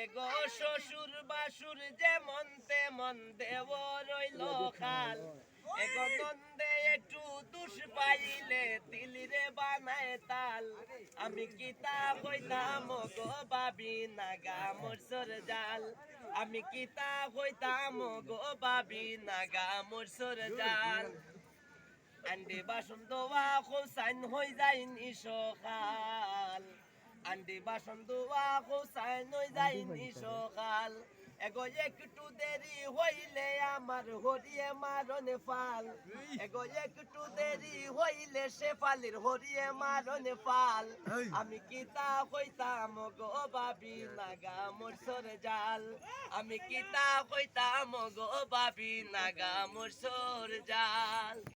এগো শ্বশুর বাসুর যেমন তেমন দেব রইল খাল এগো নন্দে একটু দুষ পাইলে তিলিরে বানায় তাল আমি কিতা হইতাম গো বাবি নাগা মোরসর জাল আমি কিতা হইতাম গো বাবি নাগা মোরসর জাল আন্ডে বাসন দোয়া হোসাইন হই যাইনি সকাল আন্ডে বাসন দোয়া হোসাইন হই যাইনি সকাল এগো একটু দেরি হইলে আমার হরিয়ে মারনে ফাল। এগো একটু দেরি হইলে সে ফালের হরিয়ে মারনে ফাল। আমি কিতা হইতাম গো বাবি নাগা মোরসর জাল। আমি কিতা হইতাম গো বাবি নাগা মোরসর জাল।